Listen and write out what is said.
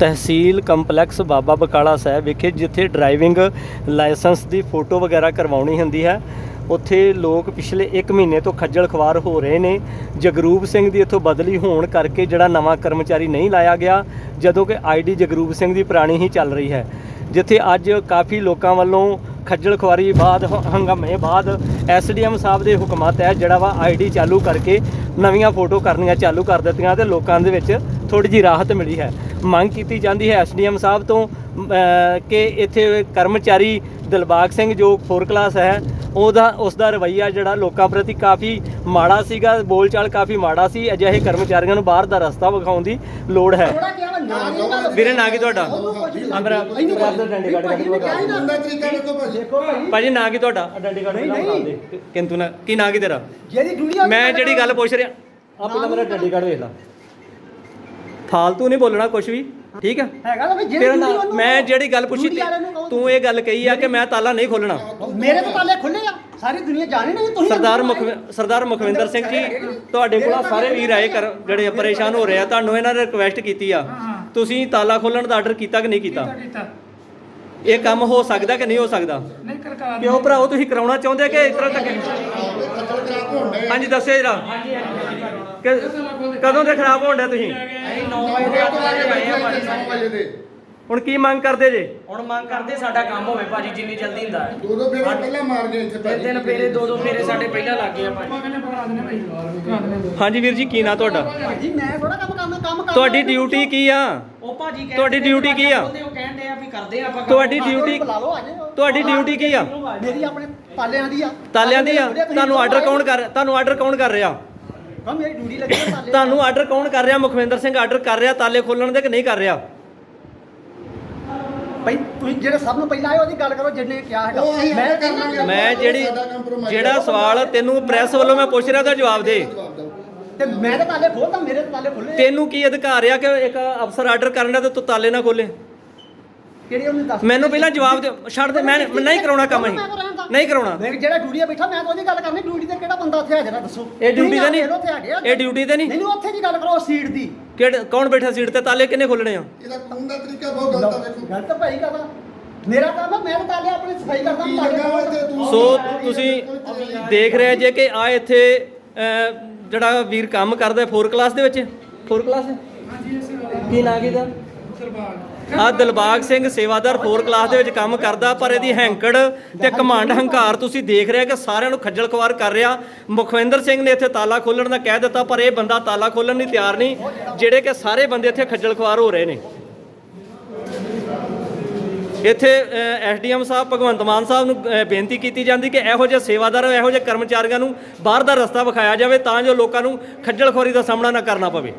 ਤਹਿਸੀਲ complex Baba Bakala Sahib ਵਿਖੇ, ਜਿੱਥੇ driving licence ਦੀ photo ਵਗੈਰਾ ਕਰਵਾਉਣੀ ਹੁੰਦੀ ਹੈ। ਉੱਥੇ ਲੋਕ ਪਿਛਲੇ 1 ਮਹੀਨੇ ਤੋਂ ਖੱਜਲ ਖਵਾਰ ਹੋ ਰਹੇ ਨੇ। ਜਗਰੂਪ ਸਿੰਘ ਦੀ ਇੱਥੋਂ ਬਦਲੀ ਹੋਣ ਕਰਕੇ ਜਿਹੜਾ ਨਵਾਂ ਕਰਮਚਾਰੀ ਨਹੀਂ ਲਾਇਆ ਗਿਆ, ਜਦੋਂ ਕਿ ਆਈਡੀ ਜਗਰੂਪ ਸਿੰਘ ਦੀ ਪੁਰਾਣੀ ਹੀ ਚੱਲ ਰਹੀ ਹੈ। ਜਿੱਥੇ ਅੱਜ ਕਾਫੀ ਲੋਕਾਂ ਵੱਲੋਂ ਖੱਜਲ ਖੁਆਰੀ ਬਾਅਦ, ਹ- ਹੰਗਾਮੇ ਬਾਅਦ ਐਸਡੀਐਮ ਸਾਹਿਬ ਦੇ ਹੁਕਮਾਂ ਤਹਿਤ ਜਿਹੜਾ ਵਾ ਆਈਡੀ ਚਾਲੂ ਕਰਕੇ ਨਵੀਆਂ ਫੋਟੋ ਕਰਨੀਆਂ ਚਾਲੂ ਕਰ ਦਿੱਤੀਆਂ ਤੇ ਲੋਕਾਂ ਦੇ ਵਿੱਚ ਥੋੜੀ ਜੀ ਰਾਹਤ ਮਿਲੀ ਹੈ। ਮੰਗ ਕੀਤੀ ਜਾਂਦੀ ਹੈ ਐਸਡੀਐਮ ਸਾਹਿਬ ਤੋਂ ਕਿ ਇੱਥੇ ਕਰਮਚਾਰੀ ਦਿਲਬਾਗ ਸਿੰਘ ਜੋ 4 ਕਲਾਸ ਹੈ ਉਹਦਾ ਉਸ ਦਾ ਰਵਈਆ ਜਿਹੜਾ ਲੋਕਾਂ ਪ੍ਰਤੀ ਕਾਫੀ ਮਾੜਾ ਸੀਗਾ ਬੋਲਚਾਲ ਕਾਫੀ ਮਾੜਾ ਸੀ ਅਜਿਹੇ ਕਰਮਚਾਰੀਆਂ ਨੂੰ ਬਾਹਰ ਦਾ ਰਸਤਾ ਵਿਖਾਉਣ ਦੀ ਲੋੜ ਹੈ। ਵੀਰੇ ਨਾਂ ਕੀ ਤੁਹਾਡਾ? ਅਮਰਾ ਇਹਨੂੰ ਦਾ ਡੰਡੀ ਕੱਢ ਭਾਜੀ ਨੇ ਭਾਜੀ। ਕੀ ਤੁਹਾਡਾ? ਡੰਡੀ ਕੱਢ ਨਹੀਂ, ਨਹੀਂ। ਕਿੰਤੂ ਨਾ ਕੀ ਨਾਂ ਕੀ ਤੇਰਾ? ਜਿਹੜੀ ਦੁਨੀਆ ਮੈਂ ਜਿਹੜੀ ਗੱਲ ਪੁੱਛ ਰਿਹਾ। ਆ ਪਹਿਲਾਂ ਮੇਰਾ ਡੰਡੀ ਕੱਢ ਵੇਖ ਲਾ। ਫਾਲਤੂ ਨਹੀਂ ਬੋਲਣਾ ਕੁਝ ਵੀ ਠੀਕ ਹੈ ਹੈਗਾ ਤਾਂ ਵੀ ਤੇਰਾ ਜਿਹੜੀ ਨਾਂ ਮੈਂ ਜਿਹੜੀ ਗੱਲ ਪੁੱਛੀ ਦੁਨੀਆ ਵਾਲਿਆਂ ਨੂੰ ਕਹੋ ਤੂੰ ਇਹ ਗੱਲ ਕਹੀ ਆ ਕਿ ਮੈਂ ਤਾਲਾ ਨਹੀਂ ਖੋਲਣਾ। ਮੇਰੇ ਤਾਂ ਤਾਲੇ ਖੁੱਲੇ ਆ ਸਾਰੀ ਦੁਨੀਆ ਜਾਣੇ ਨਹੀਂ ਤੁਸੀਂ ਸਰਦਾਰ ਮੁਖ ਸਰਦਾਰ ਮੁਖਵਿੰਦਰ ਸਿੰਘ ਜੀ ਤੁਹਾਡੇ ਕੋਲ ਸਾਰੇ ਵੀਰ ਆਏ ਕਰ ਜਿਹੜੇ ਪਰੇਸ਼ਾਨ ਹੋ ਰਹੇ ਆ ਤੁਹਾਨੂੰ ਇਹਨਾਂ ਨੇ ਰਿਕੁਐਸਟ ਕੀਤੀ ਆ। ਤੁਸੀਂ ਤਾਲਾ ਖੋਲਣ ਦਾ ਆਰਡਰ ਕੀਤਾ ਕਿ ਨਹੀਂ ਕੀਤਾ? ਕੀਤਾ ਇਹ ਕੰਮ ਹੋ ਸਕਦਾ ਕਿ ਨਹੀਂ ਹੋ ਸਕਦਾ? ਨਹੀਂ ਕਰਕਾ ਕਿਉਂ ਭਰਾਓ ਤੁਸੀਂ ਕਰਾਉਣਾ ਚਾਹੁੰਦੇ ਕਿ ਇਸ ਤਰ੍ਹਾਂ ਧੱਕੇ ਡਏ। ਹਾਂਜੀ ਦੱਸਿਓ ਜਰਾ। ਕਿ ਕਦੋਂ ਦੇ ਖਰਾਬ ਹੋਣ ਡਿਆ ਤੁਸੀਂ? ਨੌ ਵਜੇ ਦੇ ਆਏ ਭਾਜੀ। ਨੌ ਵਜੇ ਦੇ। ਹੁਣ ਕੀ ਮੰਗ ਕਰਦੇ ਜੇ? ਹੁਣ ਮੰਗ ਕਰਦੇ ਸਾਡਾ ਕੰਮ ਹੋਵੇ ਭਾਜੀ ਜਿੰਨੀ ਜਲਦੀ ਹੁੰਦਾ ਹੈ। ਦੋ ਦੋ ਫੇਰੇ ਪਹਿਲਾਂ ਮਾਰ ਗਏ ਇੱਥੇ ਤਿੰਨ ਭਾਜੀ। ਦਿਨ ਫੇਰੇ ਦੋ ਦੋ ਫੇਰੇ ਸਾਡੇ ਪਹਿਲਾਂ ਲੱਗ ਗਏ ਆ ਭਾਜੀ। ਹਾਂਜੀ ਵੀਰ ਜੀ ਕੀ ਨਾਂ ਤੁਹਾਡਾ? ਭਾਜੀ ਮੈਂ ਥੋੜਾ ਕੰਮ ਕਰਨਾ ਕੰਮ ਕਰਨਾ ਤੁਹਾਡੀ ਡਿਊਟੀ ਕੀ ਆ? ਉਹ ਭਾਜੀ ਕਹਿੰਦੇ ਤੁਹਾਡੀ duty ਕੀ ਆ? ਉਹ ਕਹਿੰਦੇ ਆ ਵੀ ਕਰਦੇ ਆ ਆਪਾਂ ਕੰਮ। ਤੁਹਾਡੀ ਡਿਊਟੀ ਬੁਲਾ ਲਓ ਆਜੋ ਤੁਹਾਡੀ ਡਿਊਟੀ ਕੀ ਆ? ਮੇਰੀ ਆਪਣੇ ਤਾਲਿਆਂ ਦੀ ਆ। ਤਾਲਿਆਂ ਦੀ ਆ? ਤੁਹਾਨੂੰ ਆਰਡਰ ਕੌਣ ਕਰ ਤੁਹਾਨੂੰ ਆਰਡਰ ਕੌਣ ਕਰ ਰਿਹਾ? ਹਾਂ ਮੇਰੀ ਡਿਊਟੀ ਲੱਗੀ ਆ ਤਾਲੇ ਤੁਹਾਨੂੰ ਆਰਡਰ ਕੌਣ ਕਰ ਰਿਹਾ ਮੁਖਵਿੰਦਰ ਸਿੰਘ ਆਰਡਰ ਕਰ ਰਿਹਾ ਤਾਲੇ ਖੋਲਣ ਦੇ ਕਿ ਨਹੀਂ ਕਰ ਰਿਹਾ ਭਾਈ ਤੁਸੀਂ ਜਿਹੜੇ ਸਭ ਨੂੰ ਪਹਿਲਾਂ ਆਏ ਉਹਦੀ ਗੱਲ ਕਰੋ ਜਿਹਨੇ ਕਿਹਾ ਹੈਗਾ ਉਹ ਅਸੀਂ ਆਪੇ ਕਰ ਲਾਂਗੇ। ਮੈਂ ਜਿਹੜੀ ਸਾਡਾ compromise ਜਿਹੜਾ ਹੈ। ਸਵਾਲ ਤੈਨੂੰ ਪ੍ਰੈਸ ਵੱਲੋਂ ਮੈਂ ਪੁੱਛ ਰਿਹਾ ਤਾਂ ਜਵਾਬ ਦੇ ਜਵਾਬ ਦਿਓ। ਤੇ ਮੈਂ ਤਾਂ ਤਾਲੇ ਖੋਲਦਾ ਮੇਰੇ ਤਾਂ ਤਾਲੇ ਖੁੱਲੇ। ਤੈਨੂੰ ਕੀ ਅਧਿਕਾਰ ਆ ਕਿ ਇੱਕ ਅਫਸਰ ਆਰਡਰ ਕਰਨ ਦਾ ਤੇ ਤੂੰ ਤਾਲੇ ਨਾ ਖੋਲੇ ਕਿਹੜੀ ਉਹਨੇ ਦੱਸ ਮੈਨੂੰ ਪਹਿਲਾਂ ਜਵਾਬ ਦੇ ਛੱਡ ਦੇ ਮੈਂ ਮੈਂ ਨਹੀਂ ਕਰਾਉਣਾ ਕੰਮ ਇਹ ਨਹੀਂ ਕਰਾਉਣਾ। ਜਿਹੜਾ ਡਿਊਟੀ 'ਤੇ ਬੈਠਾ ਮੈਂ ਤਾਂ ਉਹਦੀ ਗੱਲ ਕਰਨੀ ਡਿਊਟੀ ਤੇ ਕਿਹੜਾ ਬੰਦਾ ਉੱਥੇ ਹਾਜ਼ਰ ਆ ਦੱਸੋ। ਇਹ ਡਿਊਟੀ ਤੇ ਨਹੀਂ। ਇਹ ਡਿਊਟੀ ਤੇ ਨਹੀਂ। ਨਹੀਂ ਉੱਥੇ ਦੀ ਗੱਲ ਕਰੋ ਸੀਟ ਦੀ। ਕਿਹੜੇ ਕੌਣ ਬੈਠਾ ਸੀਟ ਤੇ? ਤਾਲੇ ਕਿੰਨੇ ਖੋਲਣੇ ਆ? ਇਹਦਾ ਖੂਨ ਦਾ ਤਰੀਕਾ ਬਹੁਤ ਗਲਤ ਆ ਦੇਖੋ। ਗਲਤ ਭਾਈ ਕਹਦਾ ਮੇਰਾ ਕੰਮ ਆ ਮੈਂ ਤਾਲੇ ਆਪਣੀ ਸਫ਼ਾਈ ਕਰਦਾ ਸੋ ਤੁਸੀਂ ਦੇਖ ਰਹੇ ਜੇ ਕਿ ਆ ਇੱਥੇ ਜਿਹੜਾ ਵੀਰ ਕੰਮ ਕਰਦਾ 4 ਕਲਾਸ ਦੇ ਵਿੱਚ? 4 ਕਲਾਸ? ਹਾਂਜੀ ਇਸ ਕੀ ਨਾਂ ਕੀ ਦਾ? ਆ ਦਿਲਬਾਗ ਸਿੰਘ ਸੇਵਾਦਾਰ 4 ਕਲਾਸ ਦੇ ਵਿੱਚ ਕੰਮ ਕਰਦਾ, ਪਰ ਇਹਦੀ ਹੈਂਕੜ ਤੇ ਕਮਾਂਡ ਹੰਕਾਰ ਤੁਸੀਂ ਦੇਖ ਰਿਹਾ ਕਿ ਸਾਰਿਆਂ ਨੂੰ ਖੱਜਲ ਖਵਾਰ ਕਰ ਰਿਹਾ। ਮੁਖਵਿੰਦਰ ਸਿੰਘ ਨੇ ਇੱਥੇ ਤਾਲਾ ਖੋਲਣ ਦਾ ਕਹਿ ਦਿੱਤਾ, ਪਰ ਇਹ ਬੰਦਾ ਤਾਲਾ ਖੋਲਣ ਲਈ ਤਿਆਰ ਨਹੀਂ, ਜਿਹੜੇ ਕਿ ਸਾਰੇ ਬੰਦੇ ਇੱਥੇ ਖੱਜਲ ਖਵਾਰ ਹੋ ਰਹੇ ਨੇ। ਇੱਥੇ ਐਸਡੀਐਮ ਸਾਹਿਬ, ਭਗਵੰਤ ਮਾਨ ਸਾਹਿਬ ਨੂੰ ਬੇਨਤੀ ਕੀਤੀ ਜਾਂਦੀ ਕਿ ਇਹੋ ਜਿਹੇ ਸੇਵਾਦਾਰ ਇਹੋ ਜਿਹੇ ਕਰਮਚਾਰੀਆਂ ਨੂੰ ਬਾਹਰ ਦਾ ਰਸਤਾ ਵਿਖਾਇਆ ਜਾਵੇ, ਤਾਂ ਜੋ ਲੋਕਾਂ ਨੂੰ ਖੱਜਲ ਖੁਆਰੀ ਦਾ ਸਾਹਮਣਾ ਨਾ ਕਰਨਾ ਪਵੇ।